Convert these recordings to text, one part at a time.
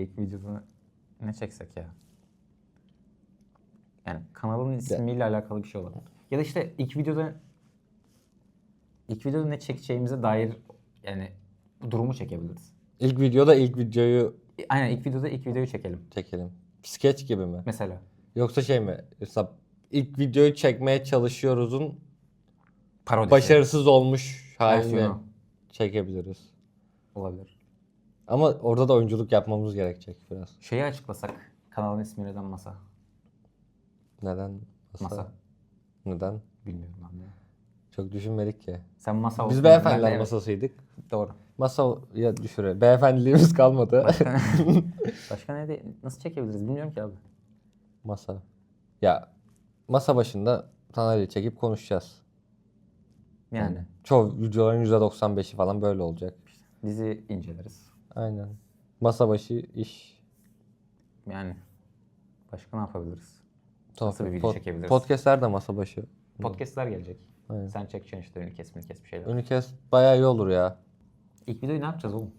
ilk videoda ne çeksek ya? Yani kanalın ismiyle alakalı bir şey olabilir. Ya da işte ilk videoda ilk videoda ne çekeceğimize dair yani durumu çekebiliriz. İlk videoda ilk videoyu Aynen ilk videoda ilk videoyu çekelim. çekelim. Sketch gibi mi? Mesela. Yoksa şey mi? Mesela ilk videoyu çekmeye çalışıyoruz'un Parodisi. başarısız olmuş halini Versiyonu. çekebiliriz. olabilir. Ama orada da oyunculuk yapmamız gerekecek biraz. Şeyi açıklasak kanalın ismi neden masa? Neden? Masa. Masa. Neden? Bilmiyorum ben de. Çok düşünmedik ki. Sen masa Biz beyefendiler de- masasıydık. Doğru. Masaya düşüre. Beyefendiliğimiz kalmadı. Başka, başka ne de nasıl çekebiliriz bilmiyorum ki abi. Masa. Ya masa başında sandalye çekip konuşacağız. Yani Çoğu videoların %95'i falan böyle olacak. dizi inceleriz. Aynen. Masa başı iş. Yani başka ne yapabiliriz? Sohbet, Nasıl bir video pod- çekebiliriz? Podcastler de masa başı. Podcast'ler gelecek. Aynen. Sen çekeceksin işte ünlü kesmini kes bir şeyler. Önü kes bayağı iyi olur ya. İlk videoyu ne yapacağız oğlum?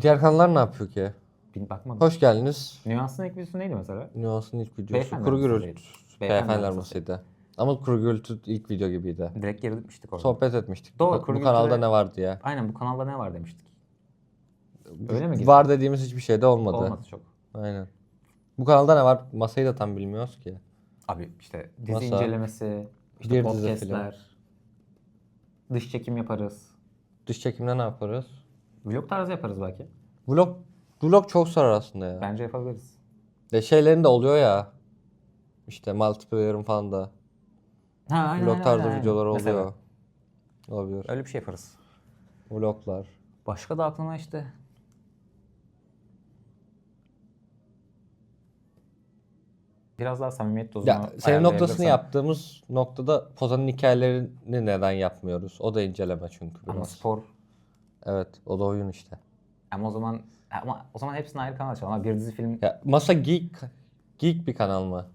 Diğer kanallar ne yapıyor ki? Bir bakmadım. Hoş geldiniz. Nüansın ilk videosu neydi mesela? Nüans'ın ilk videosu. Beyefendiler Kuru masasıydı. gürültü. Beyefendiler Beyefendiler masası. masasıydı. Ama kuru gürültü ilk video gibiydi. Direkt geri gitmiştik orada. Sohbet etmiştik. Doğru, Bu, kuru bu kanalda ne vardı ya? Aynen bu kanalda ne var demiştik. Öyle mi? Var dediğimiz hiçbir şey de olmadı. Olmadı çok. Aynen. Bu kanalda ne var? Masayı da tam bilmiyoruz ki. Abi işte dizi Masa, incelemesi, işte bir dizi podcastler, dış çekim yaparız. Dış çekimde ne yaparız? Vlog tarzı yaparız belki. Vlog vlog çok sarar aslında ya. Bence yapabiliriz. De şeylerin de oluyor ya. İşte multiplayer'ın falan da Ha, aynen, vlog aynen, tarzı aynen. videolar Mesela oluyor. Olabilir. Öyle bir şey yaparız. Vloglar. Başka da aklıma işte biraz daha samimiyet dozunu Ya senin noktasını yaptığımız noktada Pozan'ın hikayelerini neden yapmıyoruz? O da inceleme çünkü biraz. Ama spor Evet, o da oyun işte. ama o zaman ama o zaman hepsini ayrı kanal açalım ama bir dizi film Ya masa geek geek bir kanal mı?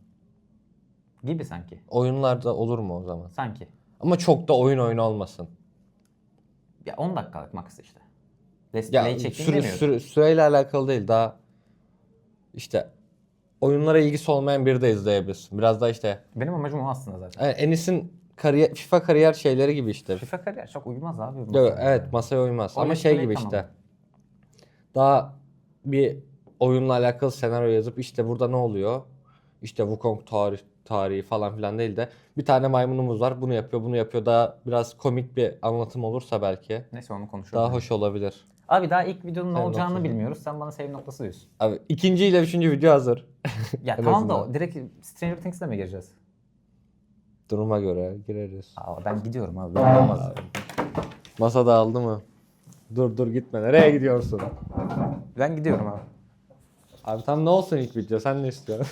Gibi sanki. Oyunlarda olur mu o zaman? Sanki. Ama çok da oyun oyun olmasın. Ya 10 dakikalık max işte. Ya Display çekeyim süre, demiyorum. süre- süreyle alakalı değil. Daha işte oyunlara ilgisi olmayan biri de izleyebilirsin. Biraz da işte Benim amacım o aslında zaten. yani Enis'in kariyer, FIFA kariyer şeyleri gibi işte. FIFA kariyer çok uymaz abi. Yok, masaya. evet masaya uymaz. O Ama şey gibi tamam. işte. Daha bir oyunla alakalı senaryo yazıp işte burada ne oluyor? İşte Wukong tarih, tarihi falan filan değil de bir tane maymunumuz var bunu yapıyor bunu yapıyor daha biraz komik bir anlatım olursa belki Neyse onu konuşuruz. daha yani. hoş olabilir. Abi daha ilk videonun ne Save olacağını noktası. bilmiyoruz. Sen bana save noktası diyorsun. Abi ikinci ile üçüncü video hazır. Ya En tamam da azından. o- direkt Stranger Things'le mi gireceğiz? Duruma göre gireriz. Aa, ben gidiyorum abi. Böyle olmaz. Masa dağıldı mı? Dur dur gitme. Nereye gidiyorsun? Ben gidiyorum abi. Abi tam ne olsun ilk video? Sen ne istiyorsun?